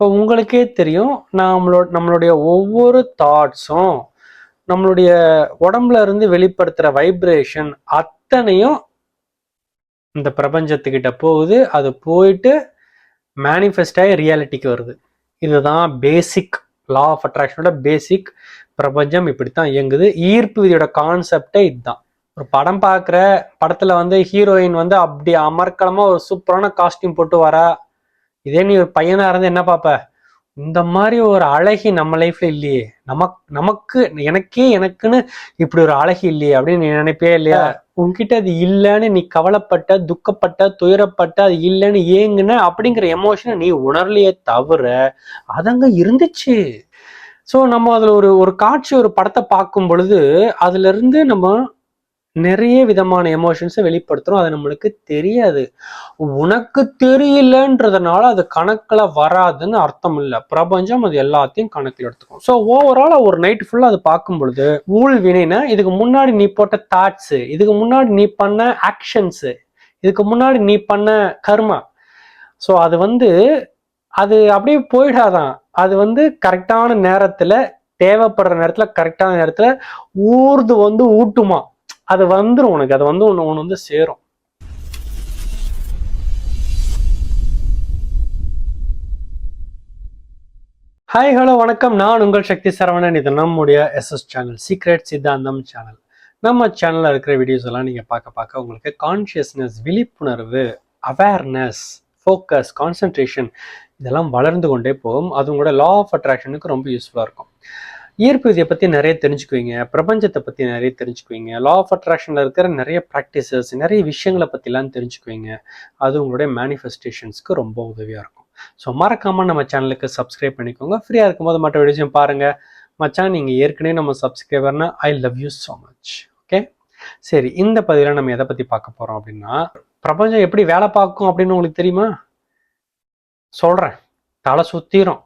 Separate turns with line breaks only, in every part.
இப்போ உங்களுக்கே தெரியும் நம்மளோட நம்மளுடைய ஒவ்வொரு தாட்ஸும் நம்மளுடைய உடம்புல இருந்து வெளிப்படுத்துகிற வைப்ரேஷன் அத்தனையும் இந்த பிரபஞ்சத்துக்கிட்ட போகுது. அது போயிட்டு மேனிஃபெஸ்ட் ஆகி ரியாலிட்டிக்கு வருது. இதுதான் பேசிக் லா ஆஃப் அட்ராக்ஷனோட பேசிக் பிரபஞ்சம் இப்படித்தான் இயங்குது. ஈர்ப்பு விதியோட கான்செப்டே இதுதான். ஒரு படம் பார்க்குற படத்தில் வந்து ஹீரோயின் வந்து அப்படி அமர்க்கலமா ஒரு சூப்பரான காஸ்டியூம் போட்டு வரா இதே நீ ஒரு பையனா இருந்து என்ன பார்ப்ப இந்த மாதிரி ஒரு அழகி நம்ம லைஃப்ல இல்லையே. நமக் நமக்கு எனக்கே எனக்குன்னு இப்படி ஒரு அழகி இல்லையே அப்படின்னு நீ நினைப்பே இல்லையா? உன்கிட்ட அது இல்லைன்னு நீ கவலைப்பட்ட துக்கப்பட்ட துயரப்பட்ட அது இல்லைன்னு ஏங்குன அப்படிங்கிற எமோஷனை நீ உணரலையே தவிர அதங்க இருந்துச்சு. ஸோ நம்ம அதுல ஒரு ஒரு காட்சி ஒரு படத்தை பார்க்கும் பொழுது அதுல இருந்து நம்ம நிறைய விதமான எமோஷன்ஸை வெளிப்படுத்துறோம். அது நம்மளுக்கு தெரியாது. உனக்கு தெரியலன்றதுனால அது கணக்கில் வராதுன்னு அர்த்தம் இல்லை பிரபஞ்சம் அது எல்லாத்தையும் கணக்கில் எடுத்துக்கும். ஸோ ஓவராலாக ஒரு நைட் ஃபுல்லாக அது பார்க்கும் பொழுது ஊழ் வினைனா இதுக்கு முன்னாடி நீ போட்ட தாட்ஸு இதுக்கு முன்னாடி நீ பண்ண ஆக்ஷன்ஸு இதுக்கு முன்னாடி நீ பண்ண கர்மா. ஸோ அது வந்து அது அப்படியே போயிடாதான். அது வந்து கரெக்டான நேரத்தில் தேவைப்படுற நேரத்தில் கரெக்டான நேரத்தில் ஊர்து வந்து ஊட்டுமா. அது வந்துடும் உனக்கு அது வந்து ஒன்று ஒன்று வந்து சேரும். ஹாய் ஹலோ வணக்கம். நான் உங்கள் சக்தி சரவணன். இது நம்முடைய எஸ்எஸ் சேனல் சீக்ரெட் சித்தாந்தம் சேனல் நம்ம சேனலில் இருக்கிற வீடியோஸ் எல்லாம் நீங்கள் பார்க்க பார்க்க உங்களுக்கு கான்ஷியஸ்னஸ் விழிப்புணர்வு அவேர்னஸ் ஃபோக்கஸ் கான்சன்ட்ரேஷன் இதெல்லாம் வளர்ந்து கொண்டே போகும். அது உங்களோட லா ஆஃப் அட்ராக்ஷனுக்கு ரொம்ப யூஸ்ஃபுல்லாக இருக்கும். ஈர்ப்பு விதியை பற்றி நிறைய தெரிஞ்சுக்குவீங்க பிரபஞ்சத்தை பற்றி நிறைய தெரிஞ்சுக்குவீங்க லா ஆஃப் அட்ராக்ஷனில் இருக்கிற நிறைய ப்ராக்டிசஸ் நிறைய விஷயங்களை பற்றிலாம் தெரிஞ்சுக்குவீங்க. அது உங்களுடைய மேனிஃபெஸ்டேஷன்ஸ்க்கு ரொம்ப உதவியாக இருக்கும். ஸோ மறக்காமல் நம்ம சேனலுக்கு சப்ஸ்கிரைப் பண்ணிக்கோங்க. ஃப்ரீயாக இருக்கும்போது மற்ற வீடியோஸையும் பாருங்கள் மச்சான் நீங்கள் ஏற்கனவே நம்ம சப்ஸ்கிரைபர்னா I love you so much okay சரி இந்த பதிவில் நம்ம எதை பற்றி பார்க்க போகிறோம் அப்படின்னா பிரபஞ்சம் எப்படி வேலை பார்க்கும் அப்படின்னு உங்களுக்கு தெரியுமா? சொல்கிறேன் தலை சுத்திரும்.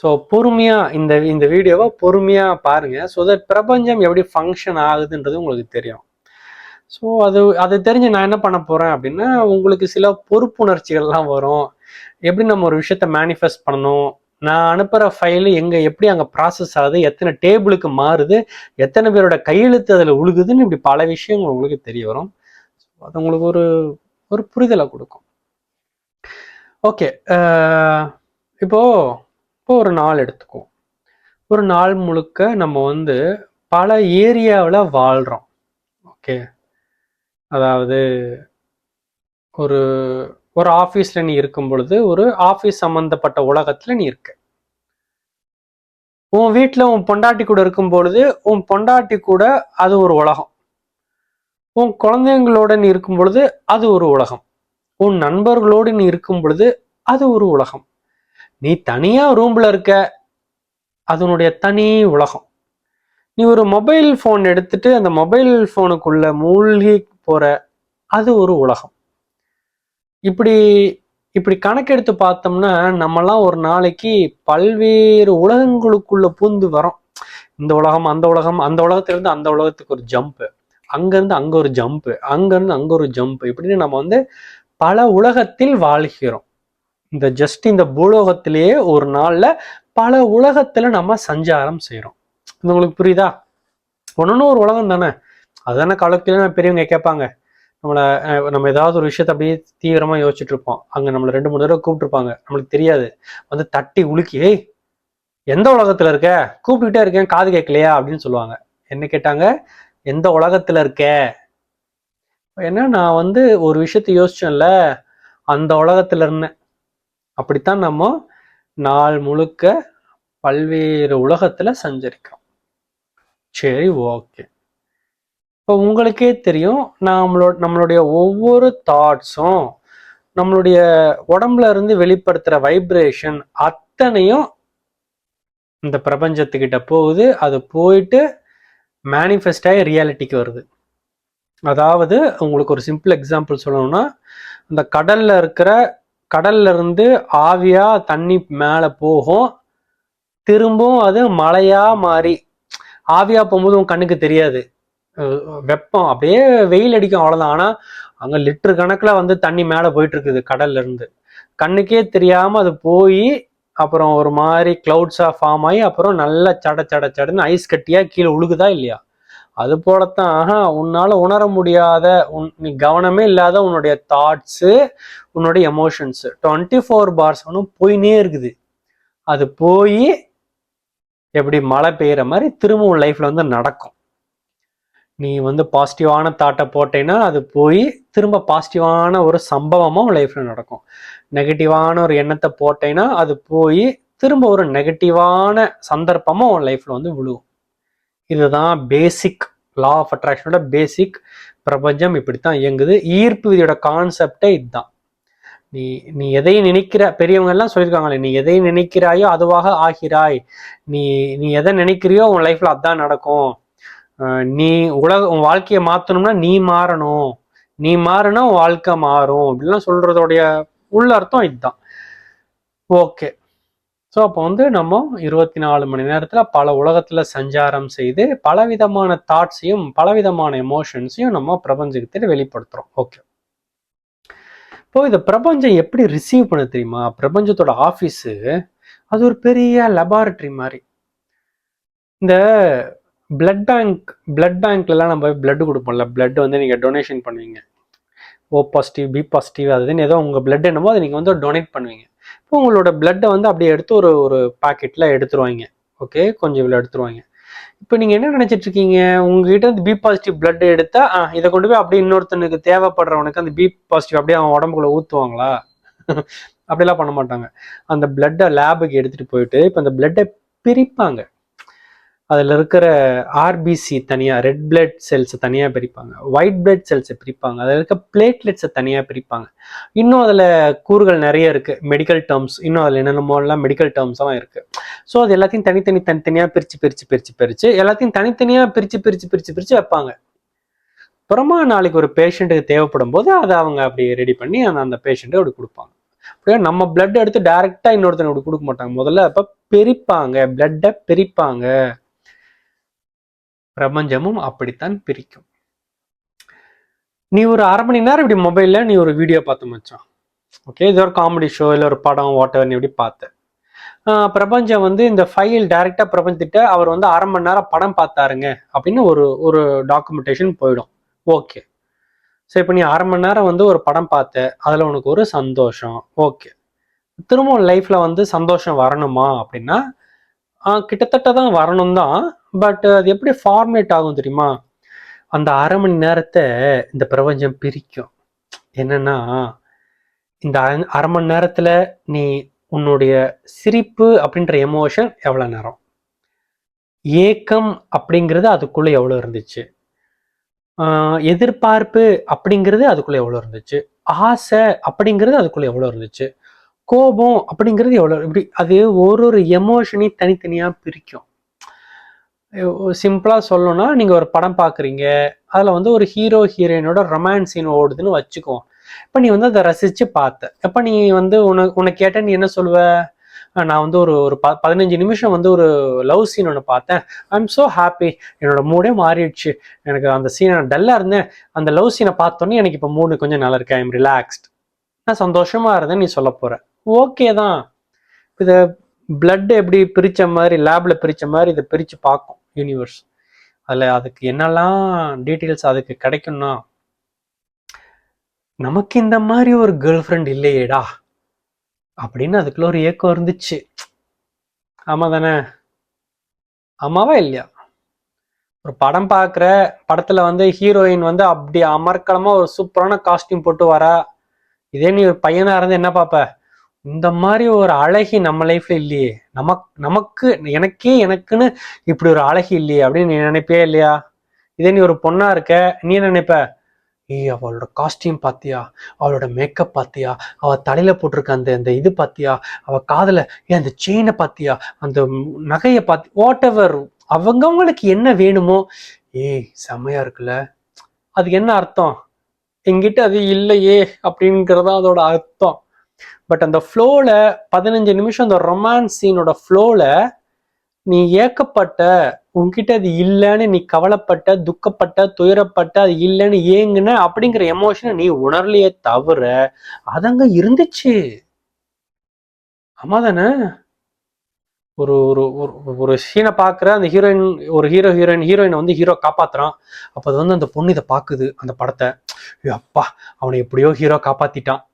ஸோ பொறுமையாக இந்த இந்த வீடியோவை பொறுமையாக பாருங்கள் ஸோ தட் பிரபஞ்சம் எப்படி ஃபங்க்ஷன் ஆகுதுன்றது உங்களுக்கு தெரியும். ஸோ அது அது தெரிஞ்சு நான் என்ன பண்ண போகிறேன் அப்படின்னா உங்களுக்கு சில பொறுப்புணர்ச்சிகள்லாம் வரும். எப்படி நம்ம ஒரு விஷயத்த மேனிஃபெஸ்ட் பண்ணணும்? நான் அனுப்புகிற ஃபைலு எங்கே எப்படி அங்கே ப்ராசஸ் ஆகுது? எத்தனை டேபிளுக்கு மாறுது? எத்தனை பேரோட கையெழுத்து அதில் உழுகுதுன்னு இப்படி பல விஷயங்கள் உங்களுக்கு தெரிய வரும். அது உங்களுக்கு ஒரு ஒரு புரிதலை கொடுக்கும். ஓகே இப்போது இப்போ ஒரு நாள் எடுத்துக்குவோம். ஒரு நாள் முழுக்க நம்ம வந்து பல ஏரியாவில் வாழ்கிறோம் ஓகே அதாவது ஒரு ஒரு ஆஃபீஸில் நீ இருக்கும் பொழுது ஒரு ஆஃபீஸ் சம்மந்தப்பட்ட உலகத்தில் நீ இருக்க. உன் வீட்டில் உன் பொண்டாட்டி கூட இருக்கும் பொழுது உன் பொண்டாட்டி கூட அது ஒரு உலகம். உன் குழந்தைங்களோட நீ இருக்கும் பொழுது அது ஒரு உலகம். உன் நண்பர்களோடு நீ இருக்கும் பொழுது அது ஒரு உலகம். நீ தனியா ரூம்ல இருக்க. அதனுடைய தனி உலகம். நீ ஒரு மொபைல் ஃபோன் எடுத்துட்டு அந்த மொபைல் ஃபோனுக்குள்ள மூழ்கி போற அது ஒரு உலகம். இப்படி இப்படி கணக்கெடுத்து பார்த்தோம்னா நம்மலாம் ஒரு நாளைக்கு பல்வேறு உலகங்களுக்குள்ள பூந்து வரோம். இந்த உலகம் அந்த உலகம் அந்த உலகத்திலிருந்து அந்த உலகத்துக்கு ஒரு ஜம்ப்பு அங்கேருந்து அங்கே ஒரு ஜம்ப்பு அங்கேருந்து அங்கே ஒரு ஜம்ப்பு இப்படின்னு நம்ம வந்து பல உலகத்தில் வாழ்கிறோம். இந்த ஜஸ்ட் இந்த பூலோகத்திலேயே ஒரு நாள்ல பல உலகத்துல நம்ம சஞ்சாரம் செய்யறோம் இது உங்களுக்கு புரியுதா? ஒன்னொன்னு ஒரு உலகம் தானே? அதுதானே காலத்துல பெரியவங்க கேட்பாங்க. நம்மளை நம்ம ஏதாவது ஒரு விஷயத்த அப்படியே தீவிரமாக யோசிச்சுட்டு இருப்போம். அங்கே நம்மளை ரெண்டு மூணு தடவை கூப்பிட்டுருப்பாங்க. நம்மளுக்கு தெரியாது. வந்து தட்டி உலுக்கி ஏய் எந்த உலகத்தில் இருக்க? கூப்பிட்டுக்கிட்டே இருக்கேன் காது கேட்கலையா? அப்படின்னு சொல்லுவாங்க. என்ன கேட்டாங்க? எந்த உலகத்தில் இருக்க? ஏன்னா நான் வந்து ஒரு விஷயத்த யோசிச்சேன்ல அந்த உலகத்தில் இருந்தேன். அப்படித்தான் நம்ம நாள் முழுக்க பல்வேறு உலகத்துல சஞ்சரிக்கிறோம். சரி ஓகே இப்போ உங்களுக்கே தெரியும் நம்மளோட நம்மளுடைய ஒவ்வொரு தாட்ஸும் நம்மளுடைய உடம்புல இருந்து வெளிப்படுத்துற வைப்ரேஷன் அத்தனையும் இந்த பிரபஞ்சத்துக்கிட்ட போகுது. அது போயிட்டு மேனிஃபெஸ்ட் ஆகி ரியாலிட்டிக்கு வருது. அதாவது உங்களுக்கு ஒரு சிம்பிள் எக்ஸாம்பிள் சொல்லணும்னா இந்த கடல்ல இருக்கிற கடல்ல இருந்து ஆவியா தண்ணி மேல போகும். திரும்பவும் அது மழையா மாறி ஆவியா போகும்போது உன் கண்ணுக்கு தெரியாது. வெப்பம் அப்படியே வெயில் அடிக்கும் அவ்வளவுதான். ஆனா அங்க லிட்டர் கணக்குல வந்து தண்ணி மேல போயிட்டு இருக்குது கடல்ல இருந்து. கண்ணுக்கே தெரியாம அது போய் அப்புறம் ஒரு மாதிரி கிளவுட்ஸா ஃபார்ம் ஆகி அப்புறம் நல்லா சட சட சடன்னு ஐஸ் கட்டியா கீழே உழுகுதா இல்லையா? அது போலத்தான். ஆஹா உன்னால உணர முடியாத உன் நீ கவனமே இல்லாத உன்னுடைய தாட்ஸு உன்னோட எமோஷன்ஸ் டுவெண்ட்டி ஃபோர் பார்ஸ் ஒன்றும் போயினே இருக்குது. அது போய் எப்படி மழை பெய்கிற மாதிரி திரும்ப உன் லைஃப்ல வந்து நடக்கும். நீ வந்து பாசிட்டிவான தாட்டை போட்டேன்னா அது போய் திரும்ப பாசிட்டிவான ஒரு சம்பவமும் உன் லைஃப்ல நடக்கும். நெகட்டிவான ஒரு எண்ணத்தை போட்டேன்னா அது போய் திரும்ப ஒரு நெகட்டிவான சந்தர்ப்பமும் உன் லைஃப்ல வந்து விழுவும். இதுதான் பேசிக் லா ஆஃப் அட்ராக்ஷனோட பேசிக் பிரபஞ்சம் இப்படித்தான் இயங்குது. ஈர்ப்பு விதியோட கான்செப்டே இதுதான். நீ நீ எதை நினைக்கிற பெரியவங்க எல்லாம் சொல்லியிருக்காங்களே நீ எதை நினைக்கிறாயோ அதுவாக ஆகிறாய். நீ நீ எதை நினைக்கிறியோ உன் லைஃப்ல அதான் நடக்கும். நீ உலக உன் வாழ்க்கையை மாத்தணும்னா நீ மாறணும். நீ மாறினா உன் வாழ்க்கை மாறும். இப்படிலாம் சொல்றதோடைய உள்ள அர்த்தம் இதுதான். ஓகே. ஸோ அப்போ வந்து நம்ம இருபத்தி நாலு மணி நேரத்தில் பல உலகத்தில் சஞ்சாரம் செய்து பலவிதமான தாட்ஸையும் பலவிதமான எமோஷன்ஸையும் நம்ம பிரபஞ்சத்தில் வெளிப்படுத்துகிறோம் ஓகே இப்போ இந்த பிரபஞ்சம் எப்படி ரிசீவ் பண்ண தெரியுமா? பிரபஞ்சத்தோட ஆஃபீஸு அது ஒரு பெரிய லெபார்ட்ரி மாதிரி. இந்த பிளட் பேங்க் பிளட் பேங்க்லலாம் நம்ம பிளட் கொடுப்போம்ல. பிளட் வந்து நீங்கள் டொனேஷன் பண்ணுவீங்க. ஓ பாசிட்டிவ் பி பாசிட்டிவ் அதுன்னு ஏதோ உங்கள் பிளட் என்னமோ அதை நீங்கள் வந்து டொனேட் பண்ணுவீங்க. இப்போ உங்களோட பிளட்டை வந்து அப்படியே எடுத்து ஒரு ஒரு பாக்கெட்டில் எடுத்துருவாங்க. ஓகே கொஞ்சம் இவ்வளோ எடுத்துருவாங்க. இப்போ நீங்கள் என்ன நினச்சிட்டு இருக்கீங்க? உங்ககிட்ட வந்து பி பாசிட்டிவ் பிளட் எடுத்தா ஆ, இதை கொண்டு போய் அப்படியே இன்னொருத்தனுக்கு தேவைப்படுறவனுக்கு அந்த பி பாசிட்டிவ் அப்படியே அவன் உடம்புக்குள்ள ஊற்றுவாங்களா அப்படிலாம் பண்ண மாட்டாங்க. அந்த பிளட்டை லேபுக்கு எடுத்துகிட்டு போயிட்டு இப்போ அந்த பிளட்டை பிரிப்பாங்க. அதில் இருக்கிற ஆர்பிசி தனியாக ரெட் பிளட் செல்ஸை தனியாக பிரிப்பாங்க. ஒயிட் பிளட் செல்ஸை பிரிப்பாங்க. அதில் இருக்க பிளேட்லெட்ஸை தனியாக பிரிப்பாங்க. இன்னும் அதில் கூறுகள் நிறைய இருக்குது மெடிக்கல் டேர்ம்ஸ் இன்னும் அதில் என்னென்னமோலாம் மெடிக்கல் டேர்ம்ஸ் எல்லாம் இருக்குது ஸோ அது எல்லாத்தையும் தனித்தனி தனித்தனியாக பிரித்து பிரித்து பிரித்து பிரித்து எல்லாத்தையும் தனித்தனியாக பிரித்து பிரித்து பிரித்து பிரித்து வைப்பாங்க. அப்புறமா நாளைக்கு ஒரு பேஷண்ட்டுக்கு தேவைப்படும் போது அதை அவங்க அப்படி ரெடி பண்ணி அந்த அந்த பேஷண்ட்டு அப்படி கொடுப்பாங்க. அப்படியே நம்ம பிளட் எடுத்து டேரெக்டாக இன்னொருத்தனை அப்படி கொடுக்க மாட்டாங்க. முதல்ல அப்போ பிரிப்பாங்க. பிளட்டை பிரிப்பாங்க. பிரபஞ்சமும் அப்படித்தான் பிரிக்கும். நீ ஒரு அரை மணி நேரம் இப்படி மொபைல்ல நீ ஒரு வீடியோ பார்த்து மச்சான். ஓகே இது ஒரு காமெடி ஷோ இல்லை ஒரு படம் வாட்டர் நீ இப்படி பார்த்த. பிரபஞ்சம் வந்து இந்த ஃபைல் டைரக்டா பிரபஞ்சத்திட்ட அவர் வந்து அரை மணி நேரம் படம் பார்த்தாருங்க அப்படின்னு ஒரு ஒரு டாக்குமெண்டேஷன் போயிடும். ஓகே ஸோ இப்போ நீ அரை மணி நேரம் வந்து ஒரு படம் பார்த்த அதில் உனக்கு ஒரு சந்தோஷம். ஓகே திரும்ப லைஃப்ல வந்து சந்தோஷம் வரணுமா அப்படின்னா கிட்டத்தட்ட தான் வரணும் தான் பட் uh, அது எப்படி ஃபார்மேட் ஆகும் தெரியுமா? அந்த அரை மணி நேரத்தை இந்த பிரபஞ்சம் பிரிக்கும். என்னன்னா இந்த அரை- அரை மணி நேரத்தில் நீ உன்னுடைய சிரிப்பு அப்படின்ற எமோஷன் எவ்வளோ நேரம்? ஏக்கம் அப்படிங்கிறது அதுக்குள்ளே எவ்வளோ இருந்துச்சு? எதிர்பார்ப்பு அப்படிங்கிறது அதுக்குள்ளே எவ்வளோ இருந்துச்சு? ஆசை அப்படிங்கிறது அதுக்குள்ளே எவ்வளோ இருந்துச்சு? கோபம் அப்படிங்கிறது எவ்வளோ இப்படி அது ஒரு ஒரு எமோஷனையும் தனித்தனியாக பிரிக்கும். சிம்பிளாக சொல்லணும்னா நீங்கள் ஒரு படம் பார்க்குறீங்க அதில் வந்து ஒரு ஹீரோ ஹீரோயினோட ரொமான்ஸ் சீன் ஓடுதுன்னு வச்சுக்கோ இப்போ நீ வந்து அதை ரசித்து பார்த்த. எப்ப நீ வந்து உனக்கு உன்னை கேட்ட நீ என்ன சொல்லுவ? நான் வந்து ஒரு ஒரு ப- பதினஞ்சு நிமிஷம் வந்து ஒரு லவ் சீன் ஒன்று பார்த்தேன். ஐ எம் ஸோ ஹாப்பி என்னோட மூடே மாறிடுச்சு. எனக்கு அந்த சீனை டல்லாக இருந்தேன். அந்த லவ் சீனை பார்த்தோன்னே எனக்கு இப்போ மூடு கொஞ்சம் நல்லா இருக்கு. ஐம் எம் ரிலாக்ஸ்ட் நான் சந்தோஷமாக இருந்தேன் நீ சொல்ல போகிற ஓகே தான். இதை பிளட் எப்படி பிரித்த மாதிரி லேபில் பிரித்த மாதிரி இதை பிரித்து பார்க்கும். யூனிவர்ஸ் அதுல அதுக்கு என்னெல்லாம் டீட்டெயில்ஸ் அதுக்கு கிடைக்கும்னா நமக்கு இந்த மாதிரி ஒரு கேர்ள் ஃப்ரெண்ட் இல்லையேடா அப்படின்னு அதுக்குள்ள ஒரு ஏக்கம் இருந்துச்சு. ஆமா தானே? ஆமாவா இல்லையா? ஒரு படம் பார்க்குற படத்துல வந்து ஹீரோயின் வந்து அப்படி அமர்க்கலமா ஒரு சூப்பரான காஸ்டியூம் போட்டு வரா. இதே நீ ஒரு பையனா இருந்து என்ன பார்ப்ப? இந்த மாதிரி ஒரு அழகி நம்ம லைஃப்ல இல்லையே. நமக் நமக்கு எனக்கே எனக்குன்னு இப்படி ஒரு அழகி இல்லையே அப்படின்னு நீ நினைப்பே இல்லையா? இதே நீ ஒரு பொண்ணா இருக்க நீ நினைப்ப? ஏய் அவளோட காஸ்டியூம் பாத்தியா? அவளோட மேக்கப் பாத்தியா? அவ தலையில போட்டிருக்க அந்த அந்த இது பாத்தியா? அவ காதல ஏன் அந்த செயினை பாத்தியா? அந்த நகையை பாத்தி வாட் எவர் அவங்கவங்களுக்கு என்ன வேணுமோ? ஏய் செம்மையா இருக்குல்ல. அதுக்கு என்ன அர்த்தம்? எங்கிட்ட அது இல்லையே அப்படிங்கிறதா அதோட அர்த்தம். பட் அந்த ஃப்ளோவில் பதினஞ்சு நிமிஷம் அந்த ரொமான்ஸ் சீனோட ஃப்ளோவில் நீ ஏக்கப்பட்ட உன்கிட்ட அது இல்லைன்னு நீ கவலைப்பட்ட துக்கப்பட்ட துயரப்பட்ட அது இல்லைன்னு ஏங்குன அப்படிங்கிற எமோஷனை நீ உணரலையே தவிர அதங்க இருந்துச்சு. ஆமா தானே? ஒரு ஒரு ஒரு- ஒரு சீனை பார்க்குற அந்த ஹீரோயின் ஒரு ஹீரோ ஹீரோயின் ஹீரோயினை வந்து ஹீரோ காப்பாத்துறான். அப்போ அது வந்து அந்த பொண்ணு இதை பார்க்குது அந்த படத்தை. அப்பா அவனை எப்படியோ ஹீரோ காப்பாத்திட்டான்.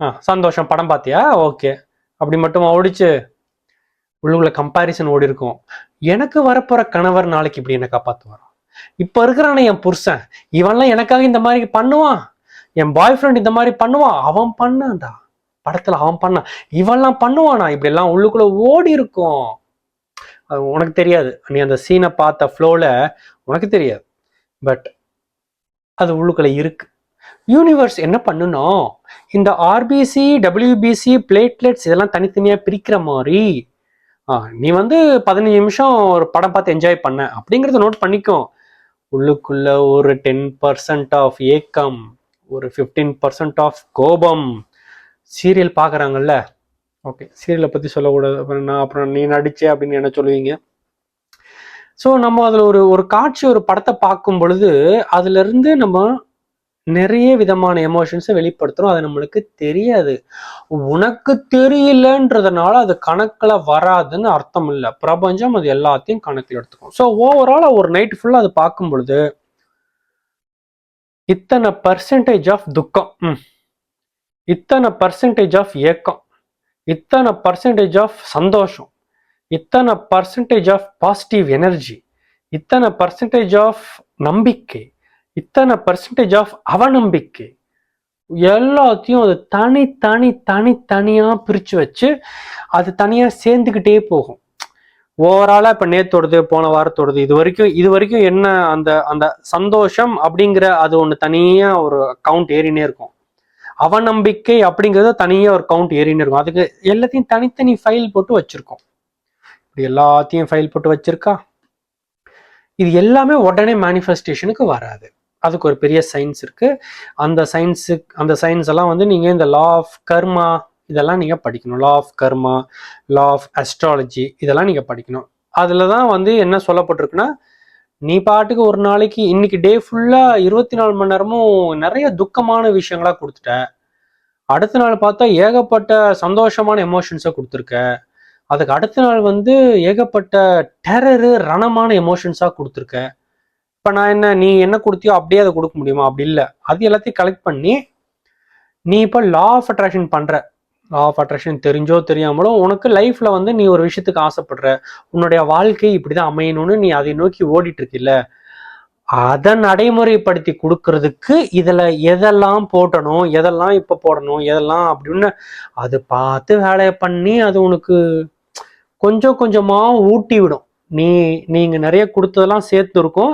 ஆ சந்தோஷம். படம் பார்த்தியா ஓகே. அப்படி மட்டும் ஓடிச்சு? உள்ளுக்குள்ள கம்பாரிசன் ஓடி இருக்கும். எனக்கு வரப்போற கணவர் நாளைக்கு இப்படி என்ன காப்பாத்துவாரோ? இப்ப இருக்கிறானே என் புருஷன். இவன்லாம் எனக்காக இந்த மாதிரி பண்ணுவான். என் பாய் ஃப்ரெண்ட் இந்த மாதிரி பண்ணுவான். அவன் பண்ணான்டா. படத்துல அவன் பண்ணான் இவன்லாம் பண்ணுவானா? இப்படி எல்லாம் உள்ளுக்குள்ள ஓடி இருக்கும். அது உனக்கு தெரியாது. நீ அந்த சீனை பார்த்த ஃப்ளோல உனக்கு தெரியாது. பட் அது உள்ளுக்குள்ள இருக்கு. யூனிவர்ஸ் என்ன பண்ணணும் இந்த ஆர்பிசி டபிள்யூபிசி பிளேட்லெட்ஸ் இதெல்லாம் தனித்தனியாக பிரிக்கிற மாதிரி ஆ, நீ வந்து பதினஞ்சு நிமிஷம் ஒரு படம் பார்த்து என்ஜாய் பண்ண அப்படிங்கிறத நோட் பண்ணிக்கோ. உள்ளுக்குள்ள ஒரு டென் பர்சன்ட் ஆஃப் ஏக்கம் ஒரு ஃபிஃப்டீன் பர்சன்ட் ஆஃப் கோபம். சீரியல் பார்க்குறாங்கல்ல? ஓகே சீரியலை பற்றி சொல்லக்கூடாது. அப்புறம் நான் அப்புறம் நீ நடிச்சே அப்படின்னு என்ன சொல்லுவீங்க? ஸோ நம்ம அதில் ஒரு ஒரு காட்சி ஒரு படத்தை பார்க்கும் பொழுது அதுலேருந்து நம்ம நிறைய விதமான எமோஷன்ஸை வெளிப்படுத்துறோம். அது நம்மளுக்கு தெரியாது. உனக்கு தெரியலன்றதுனால அது கணக்கில் வராதுன்னு அர்த்தம் இல்லை. பிரபஞ்சம் அது எல்லாத்தையும் கணக்கில் எடுத்துக்கும். ஸோ ஓவரால் ஒரு நைட் ஃபுல்லாக அது பார்க்கும் பொழுது இத்தனை பர்சன்டேஜ் ஆஃப் துக்கம். ம். இத்தனை பர்சன்டேஜ் ஆஃப் ஏக்கம். இத்தனை பர்சன்டேஜ் ஆஃப் சந்தோஷம். இத்தனை பர்சன்டேஜ் ஆஃப் பாசிட்டிவ் எனர்ஜி இத்தனை பர்சன்டேஜ் ஆஃப் நம்பிக்கை. இத்தனை பர்சன்டேஜ் ஆஃப் அவநம்பிக்கை. எல்லாத்தையும் அது தனி தனி தனி தனியாக பிரித்து வச்சு அது தனியாக சேர்ந்துக்கிட்டே போகும். ஓவராலாக இப்போ நேத்தோடது போன வாரத்தோடது இது வரைக்கும் இது வரைக்கும் என்ன அந்த அந்த சந்தோஷம் அப்படிங்கிற அது ஒன்று தனியாக ஒரு கவுண்ட் ஏறினே இருக்கும். அவநம்பிக்கை அப்படிங்கிறது தனியாக ஒரு கவுண்ட் ஏறினே இருக்கும். அதுக்கு எல்லாத்தையும் தனித்தனி ஃபைல் போட்டு வச்சுருக்கோம். இப்படி எல்லாத்தையும் ஃபைல் போட்டு வச்சுருக்கா? இது எல்லாமே உடனே மேனிஃபெஸ்டேஷனுக்கு வராது. அதுக்கு ஒரு பெரிய சயின்ஸ் இருக்கு. அந்த சயின்ஸு அந்த சயின்ஸ் எல்லாம் வந்து நீங்க இந்த லா ஆஃப் கர்மா இதெல்லாம் நீங்க படிக்கணும். Law of karma law of astrology இதெல்லாம் நீங்க படிக்கணும். அதுல தான் வந்து என்ன சொல்லப்பட்டிருக்குன்னா நீ பாட்டுக்கு ஒரு நாளைக்கு இன்னைக்கு டே ஃபுல்லா இருபத்தி நாலு மணி நேரமும் நிறைய துக்கமான விஷயங்களா கொடுத்துட்ட. அடுத்த நாள் பார்த்தா ஏகப்பட்ட சந்தோஷமான எமோஷன்ஸை கொடுத்துருக்க. அதுக்கு அடுத்த நாள் வந்து ஏகப்பட்ட டெரரு ரணமான எமோஷன்ஸாக கொடுத்துருக்க. இப்போ நான் என்ன நீ என்ன கொடுத்தியோ அப்படியே அதை கொடுக்க முடியுமா? அப்படி இல்லை. அது எல்லாத்தையும் கலெக்ட் பண்ணி நீ இப்போ லா ஆஃப் அட்ராக்ஷன் பண்ணுற லா ஆஃப் அட்ராக்ஷன் தெரிஞ்சோ தெரியாமலோ உனக்கு லைஃப்ல வந்து நீ ஒரு விஷயத்துக்கு ஆசைப்படுற. உன்னுடைய வாழ்க்கை இப்படிதான் அமையணும்னு நீ அதை நோக்கி ஓடிட்டு இருக்கில்ல. அதை நடைமுறைப்படுத்தி கொடுக்கறதுக்கு இதுல எதெல்லாம் போட்டணும் எதெல்லாம் இப்ப போடணும் எதெல்லாம் அப்படின்னு அது பார்த்து வேலையை பண்ணி அது உனக்கு கொஞ்சம் கொஞ்சமா ஊட்டி விடும். நீ நீங்கள் நிறைய கொடுத்ததெல்லாம் சேர்த்து இருக்கும்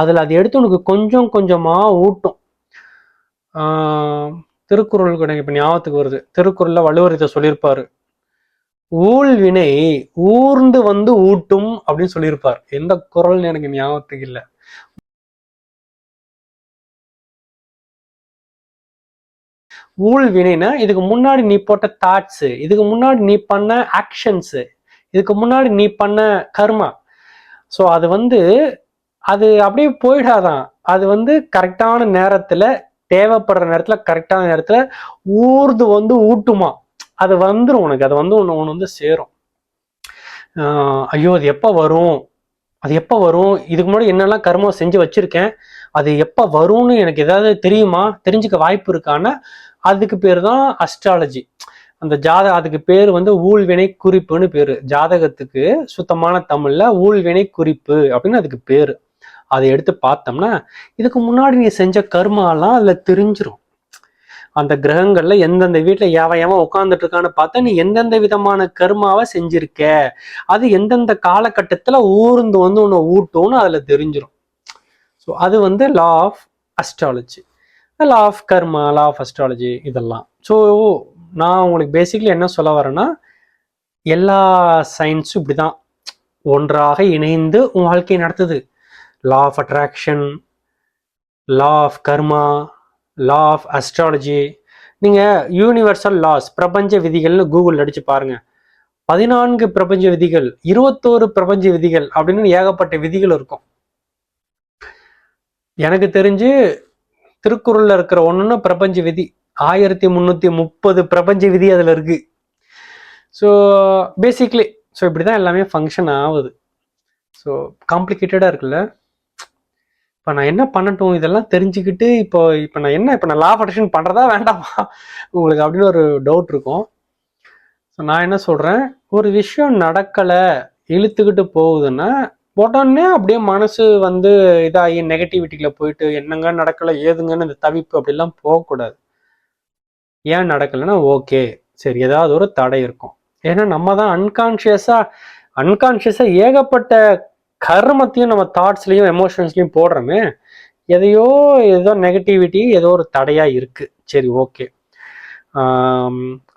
அதில் அதை எடுத்து உனக்கு கொஞ்சம் கொஞ்சமாக ஊட்டும். திருக்குறள் திருக்குறளுக்கு எனக்கு ஞாபகத்துக்கு வருது. திருக்குறளில் வள்ளுவர் இதை சொல்லியிருப்பார். ஊழ்வினை ஊர்ந்து வந்து ஊட்டும் அப்படின்னு சொல்லியிருப்பார். எந்த குறள்னு எனக்கு ஞாபகத்துக்கு இல்லை. ஊழ் வினைனா இதுக்கு முன்னாடி நீ போட்ட தாட்ஸு இதுக்கு முன்னாடி நீ பண்ண ஆக்ஷன்ஸு இதுக்கு முன்னாடி நீ பண்ண கர்மா. ஸோ அது வந்து அது அப்படியே போயிடாதான். அது வந்து கரெக்டான நேரத்துல தேவைப்படுற நேரத்துல கரெக்டான நேரத்துல ஊர்து வந்து ஊட்டுமா. அது வந்துடும் உனக்கு. அது வந்து ஒன்று ஒன்று வந்து சேரும். ஆஹ் ஐயோ அது எப்போ வரும்? அது எப்போ வரும்? இதுக்கு முன்னாடி என்னெல்லாம் கர்மம் செஞ்சு வச்சிருக்கேன்? அது எப்போ வரும்னு எனக்கு ஏதாவது தெரியுமா? தெரிஞ்சுக்க வாய்ப்பு இருக்கான்னா அதுக்கு பேர் தான் அஸ்ட்ராலஜி அந்த ஜாத அதுக்கு பேர் வந்து ஊழ்வினை குறிப்புன்னு பேரு. ஜாதகத்துக்கு சுத்தமான தமிழ்ல ஊழ்வினை குறிப்பு அப்படின்னு அதுக்கு பேரு. அதை எடுத்து பார்த்தோம்னா இதுக்கு முன்னாடி நீ செஞ்ச கர்மாலாம் அதுல தெரிஞ்சிரும். அந்த கிரகங்கள்ல எந்தெந்த வீட்டுல எவன் எவன் உட்காந்துட்டு இருக்கான்னு பார்த்தா நீ எந்தெந்த விதமான கர்மாவை செஞ்சிருக்க? அது எந்தெந்த காலகட்டத்துல ஊர்ந்து வந்து உன்னை ஊட்டும்னு அதுல தெரிஞ்சிடும் ஸோ அது வந்து law of astrology law of karma law of astrology இதெல்லாம். ஸோ நான் உங்களுக்கு பேசிக்கலி என்ன சொல்ல வரேன்னா எல்லா சயின்ஸும் இப்படி தான் ஒன்றாக இணைந்து உன் வாழ்க்கையை நடத்துது. Law of attraction law of karma law of astrology நீங்கள் யூனிவர்சல் லாஸ் பிரபஞ்ச விதிகள்னு கூகுள் அடித்து பாருங்கள் பதினான்கு பிரபஞ்ச விதிகள் இருபத்தோரு பிரபஞ்ச விதிகள் அப்படின்னு ஏகப்பட்ட விதிகள் இருக்கும். எனக்கு தெரிஞ்சு திருக்குறளில் இருக்கிற ஒன்றுன்னா பிரபஞ்ச விதி. ஆயிரத்தி முந்நூற்றி முப்பது பிரபஞ்ச விதி அதில் இருக்கு. ஸோ பேசிக்லி ஸோ இப்படி தான் எல்லாமே ஃபங்க்ஷன் ஆகுது. ஸோ காம்ப்ளிகேட்டடாக இருக்குல்ல? இப்போ நான் என்ன பண்ணட்டும் இதெல்லாம் தெரிஞ்சுக்கிட்டு இப்போ இப்போ நான் என்ன இப்போ நான் லா ப்ரொடக்ஷன் பண்ணுறதா வேண்டாமா? உங்களுக்கு அப்படின்னு ஒரு டவுட் இருக்கும். ஸோ நான் என்ன சொல்கிறேன் ஒரு விஷயம் நடக்கலை இழுத்துக்கிட்டு போகுதுன்னா உடனே அப்படியே மனசு வந்து இதாகி நெகட்டிவிட்டியில் போயிட்டு என்னங்க நடக்கலை ஏதுங்கன்னு இந்த தவிப்பு அப்படிலாம் போகக்கூடாது. ஏன் நடக்கலைன்னா ஓகே சரி ஏதாவது ஒரு தடை இருக்கும். ஏன்னா நம்ம தான் அன்கான்ஷியஸாக அன்கான்ஷியஸாக ஏகப்பட்ட கர்மத்தையும் நம்ம தாட்ஸ்லையும் எமோஷன்ஸ்லையும் போடுறோமே எதையோ ஏதோ நெகட்டிவிட்டி ஏதோ ஒரு தடையா இருக்கு. சரி ஓகே.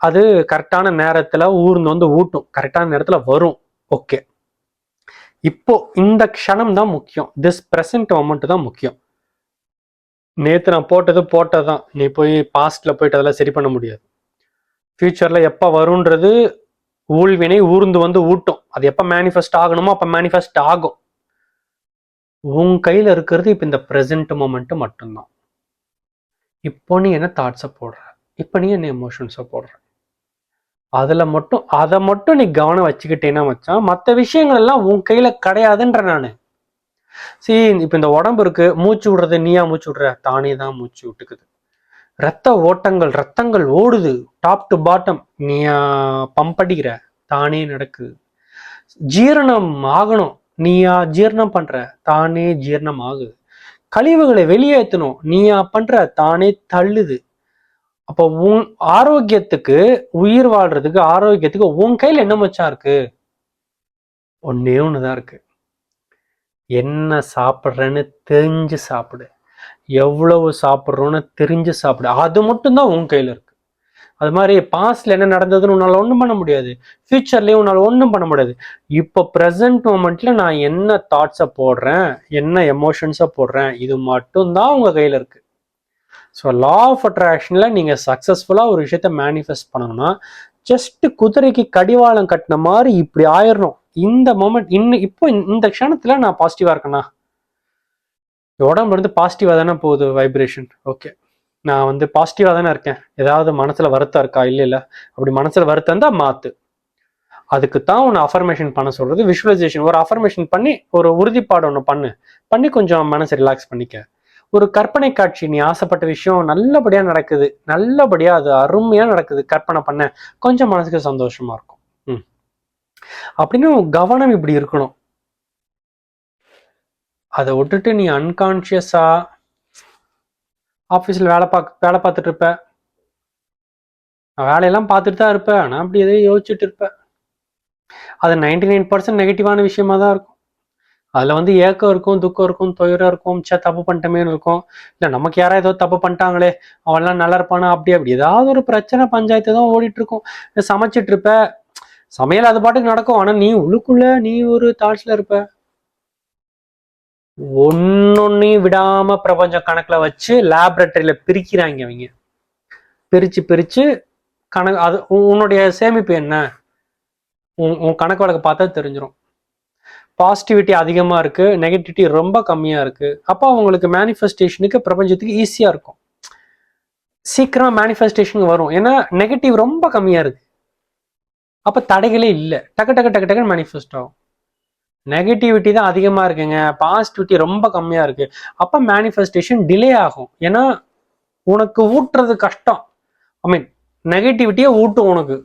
அது கரெக்டான நேரத்துல ஊர்ந்து வந்து ஊட்டும். கரெக்டான நேரத்துல வரும். ஓகே. இப்போ இந்த க்ஷணம் தான் முக்கியம். திஸ் ப்ரெசன்ட் மொமெண்ட் தான் முக்கியம். நேற்று நான் போட்டது தான் நீ போய் பாஸ்டில் போயிட்டு அதெல்லாம் சரி பண்ண முடியாது. ஃப்யூச்சரில் எப்போ வரும்ன்றது ஊழ்வினை ஊர்ந்து வந்து ஊட்டும். அது எப்போ மேனிஃபெஸ்ட் ஆகணுமோ அப்போ மேனிஃபெஸ்ட் ஆகும். உன் கையில் இருக்கிறது இப்போ இந்த ப்ரெசன்ட் மூமெண்ட்டு மட்டும்தான். இப்போ நீ என்ன தாட்ஸை போடுற? இப்போ நீ என்ன எமோஷன்ஸை போடுற? அதில் மட்டும் அதை மட்டும் நீ கவனம் வச்சுக்கிட்டேன்னா மச்சான் மற்ற விஷயங்கள் எல்லாம் உன் கையில் கிடையாதுன்ற நான். சரி இப்ப இந்த உடம்பு இருக்கு மூச்சு விடுறது நீயா மூச்சு விடுற? தானே தான் மூச்சு விட்டுக்குது. ரத்த ஓட்டங்கள் ரத்தங்கள் ஓடுது. டாப் டு பாட்டம் நீயா பம்ப் அடிக்கிற? தானே நடக்குது. ஜீரணம் ஆகணும். நீயா ஜீரணம் பண்ற? தானே ஜீரணம் ஆகுது. கழிவுகளை வெளியேற்றணும் நீயா பண்ற? தானே தள்ளுது. அப்போ உன் ஆரோக்கியத்துக்கு உயிர் வாழ்றதுக்கு ஆரோக்கியத்துக்கு உன் கையில என்ன மச்சா இருக்கு? ஒன்னே ஒண்ணுதான் இருக்கு. என்ன சாப்பிட்றேன்னு தெரிஞ்சு சாப்பிடு. எவ்வளவு சாப்பிட்றோன்னு தெரிஞ்சு சாப்பிடு. அது மட்டும்தான் உன் கையில் இருக்கு. அது மாதிரி பாஸ்ட்ல என்ன நடந்ததுன்னு உன்னால் ஒன்றும் பண்ண முடியாது. ஃபியூச்சர்லேயும் உன்னால் ஒன்றும் பண்ண முடியாது. இப்போ ப்ரெசன்ட் மூமெண்ட்ல நான் என்ன தாட்ஸை போடுறேன் என்ன எமோஷன்ஸை போடுறேன் இது மட்டும்தான் உங்கள் கையில் இருக்கு. ஸோ லா ஆஃப் அட்ராக்ஷனில் நீங்கள் சக்ஸஸ்ஃபுல்லாக ஒரு விஷயத்த மேனிஃபெஸ்ட் பண்ணணும்னா ஜஸ்ட் குதிரைக்கு கடிவாளம் கட்டின மாதிரி இப்படி ஆயிடணும் இந்த மூமெண்ட் இன்னும் இப்போ இந்த க்ஷணத்துல நான் பாசிட்டிவா இருக்கேண்ணா உடம்புல இருந்து பாசிட்டிவா தானே போகுது வைப்ரேஷன் ஓகே நான் வந்து பாசிட்டிவா தானே இருக்கேன். ஏதாவது மனசுல வருத்தம் இருக்கா? இல்ல இல்ல அப்படி மனசுல வருத்தம் தான் மாத்து. அதுக்கு தான் ஒன்று அஃபர்மேஷன் பண்ண சொல்றது விஷுவலைசேஷன் ஒரு அஃபர்மேஷன் பண்ணி ஒரு உறுதிப்பாடு ஒன்று பண்ணு. பண்ணி கொஞ்சம் மனசை ரிலாக்ஸ் பண்ணிக்க. ஒரு கற்பனை காட்சி நீ ஆசைப்பட்ட விஷயம் நல்லபடியா நடக்குது. நல்லபடியா அது அருமையா நடக்குது. கற்பனை பண்ண. கொஞ்சம் மனசுக்கு சந்தோஷமா இருக்கும். அப்படின்னு கவனம் இப்படி இருக்கணும். அதை விட்டுட்டு நீ அன்கான்ஷியஸா ஆஃபீஸில் வேலை பார்க்க வேலை பார்த்துட்டு இருப்ப. நான் வேலையெல்லாம் பார்த்துட்டு தான் இருப்பேன் ஆனால் அப்படி எதையும் யோசிச்சுட்டு இருப்பேன் அது நைன்டி நைன் பர்சன்ட் நெகட்டிவான விஷயமா தான் இருக்கும். அதில் வந்து ஏக்கம் இருக்கும் துக்கம் இருக்கும் துயரம் இருக்கும் சே தப்பு பண்ணிட்டமேன்னு இருக்கும். இல்லை நமக்கு யாராவது ஏதோ தப்பு பண்ணிட்டாங்களே அவன்லாம் நல்லா இருப்பானா அப்படி அப்படி. ஏதாவது ஒரு பிரச்சனை பஞ்சாயத்து தான் ஓடிட்டு இருக்கும். சமைச்சிட்டு இருப்ப. சமையல் அது பாட்டுக்கு நடக்கும். ஆனால் நீ உள்ளுக்குள்ள நீ ஒரு தாட்ஸ்ல இருப்ப. ஒன்னொன்னையும் விடாம பிரபஞ்சம் கணக்குல வச்சு லேபரட்டரியில பிரிக்கிறாங்க அவங்க பிரிச்சு பிரிச்சு கணக்கு அது உன்னுடைய சேமிப்பு என்ன? உன் உன் கணக்கு வழக்கு பார்த்தா தெரிஞ்சிடும் பாசிட்டிவிட்டி அதிகமா இருக்கு நெகட்டிவிட்டி ரொம்ப கம்மியா இருக்கு. அப்போ அவங்களுக்கு மேனிஃபெஸ்டேஷனுக்கு பிரபஞ்சத்துக்கு ஈஸியா இருக்கும். சீக்கிரம் மேனிஃபெஸ்டேஷன் வரும். ஏன்னா நெகட்டிவ் ரொம்ப கம்மியா இருக்கு. அப்போ தடைகளே இல்லை. டக்கு டக்கு டக்கு டக்குன்னு மேனிஃபெஸ்ட் ஆகும். நெகட்டிவிட்டி தான் அதிகமாக இருக்குங்க. பாசிட்டிவிட்டி ரொம்ப கம்மியாக இருக்குது அப்போ மேனிஃபெஸ்டேஷன் டிலே ஆகும். ஏன்னா உனக்கு ஊட்டுறது கஷ்டம். ஐ மீன் நெகட்டிவிட்டியே ஊட்டும் உனக்கு.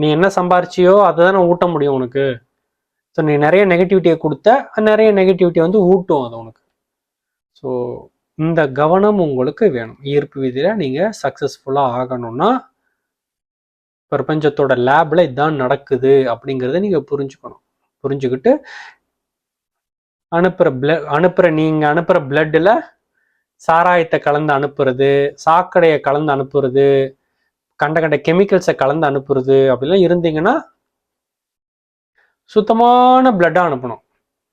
நீ என்ன சம்பாரிச்சியோ அதை தானே ஊட்ட முடியும் உனக்கு. ஸோ நீ நிறைய நெகட்டிவிட்டியை கொடுத்த நிறைய நெகட்டிவிட்டி வந்து ஊட்டும் அது உனக்கு. ஸோ இந்த கவனம் உங்களுக்கு வேணும். ஈர்ப்பு விதியில் நீங்கள் சக்ஸஸ்ஃபுல்லாக ஆகணும்னா பிரபஞ்சத்தோட லேப்ல இதான் நடக்குது அப்படிங்கிறத நீங்க புரிஞ்சுக்கணும். புரிஞ்சுக்கிட்டு அனுப்புற பிளட் அனுப்புற நீங்க அனுப்புற பிளட்ல சாராயத்தை கலந்து அனுப்புறது சாக்கடையை கலந்து அனுப்புறது கண்ட கண்ட கெமிக்கல்ஸை கலந்து அனுப்புறது அப்படிலாம் இருந்தீங்கன்னா சுத்தமான பிளட்டாக அனுப்பணும்.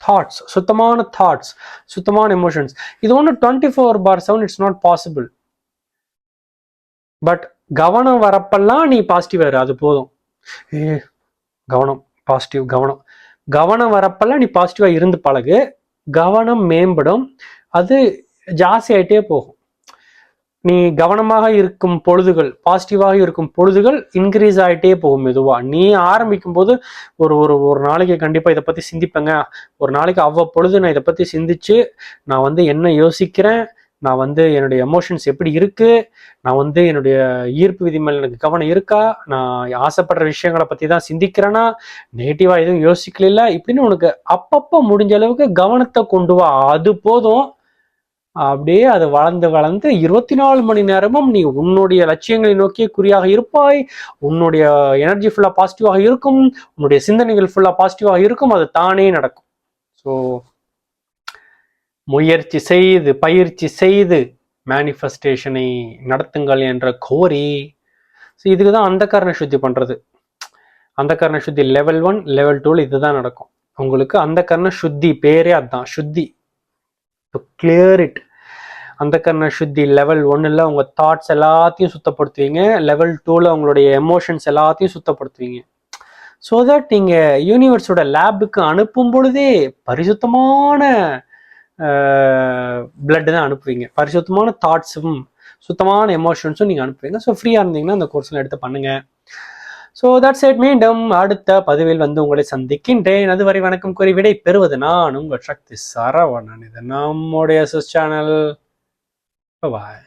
தாட்ஸ் சுத்தமான தாட்ஸ் சுத்தமான எமோஷன்ஸ் இது ஒன்று twenty four by seven it's not possible but கவனம் வரப்பெல்லாம் நீ பாசிட்டிவா இரு அது போதும். ஏ கவனம் பாசிட்டிவ் கவனம். கவனம் வரப்பெல்லாம் நீ பாசிட்டிவா இருந்து பழகு. கவனம் மேம்படும். அது ஜாஸ்தி ஆயிட்டே போகும். நீ கவனமாக இருக்கும் பொழுதுகள் பாசிட்டிவாக இருக்கும் பொழுதுகள் இன்க்ரீஸ் ஆகிட்டே போகும் மெதுவாக நீ ஆரம்பிக்கும் போது ஒரு ஒரு ஒரு நாளைக்கு கண்டிப்பாக இதை பற்றி சிந்திப்பேங்க. ஒரு நாளைக்கு அவ்வப்பொழுது நான் இதை பற்றி சிந்திச்சு நான் வந்து என்ன யோசிக்கிறேன் நான் வந்து என்னுடைய எமோஷன்ஸ் எப்படி இருக்கு? நான் வந்து என்னுடைய ஈர்ப்பு விதி மேல எனக்கு கவனம் இருக்கா? நான் ஆசைப்படுற விஷயங்களை பத்தி தான் சிந்திக்கிறேன்னா நெகட்டிவா எதுவும் யோசிக்கல இப்படின்னு உனக்கு அப்பப்போ முடிஞ்ச அளவுக்கு கவனத்தை கொண்டு வா. அது போதும். அப்படியே அது வளர்ந்து வளர்ந்து இருபத்தி நாலு மணி நேரமும் நீ உன்னுடைய லட்சியங்களை நோக்கிய குறியாக இருப்பாய். உன்னுடைய எனர்ஜி ஃபுல்லா பாசிட்டிவாக இருக்கும். உன்னுடைய சிந்தனைகள் ஃபுல்லா பாசிட்டிவாக இருக்கும். அது தானே நடக்கும். ஸோ முயற்சி செய்து பயிற்சி செய்து மேனிஃபெஸ்டேஷனை நடத்துங்கள் என்ற கோரி. ஸோ இதுக்கு தான் அந்த கரண சுத்தி பண்ணுறது அந்த கரண சுத்தி லெவல் ஒன் லெவல் டூவில் இதுதான் நடக்கும். உங்களுக்கு அந்த கர்ண சுத்தி பேரே அதுதான் சுத்தி. டு கிளியர் இட் அந்த கர்ண சுத்தி லெவல் ஒன்னில் உங்கள் தாட்ஸ் எல்லாத்தையும் சுத்தப்படுத்துவீங்க. லெவல் டூவில் உங்களுடைய எமோஷன்ஸ் எல்லாத்தையும் சுத்தப்படுத்துவீங்க. ஸோ தட் நீங்கள் யூனிவர்ஸோட லேபுக்கு அனுப்பும் பொழுதே பரிசுத்தமான பிளட் தான் அனுப்புவீங்க. பரிசுத்தமான தாட்ஸும் சுத்தமான எமோஷன்ஸும் நீங்கள் அனுப்புவீங்க. ஸோ ஃப்ரீயாக இருந்தீங்கன்னா அந்த கோர்ஸில் எடுத்து பண்ணுங்க. ஸோ தட்ஸ் இட் மீண்டும் அடுத்த பதிவில் வந்து உங்களை சந்திக்கின்றேன். அதுவரை வணக்கம் கூறி விடை பெறுவது நான் உங்கள் சக்தி சரவணன். இது நம்முடைய சேனல் பாய்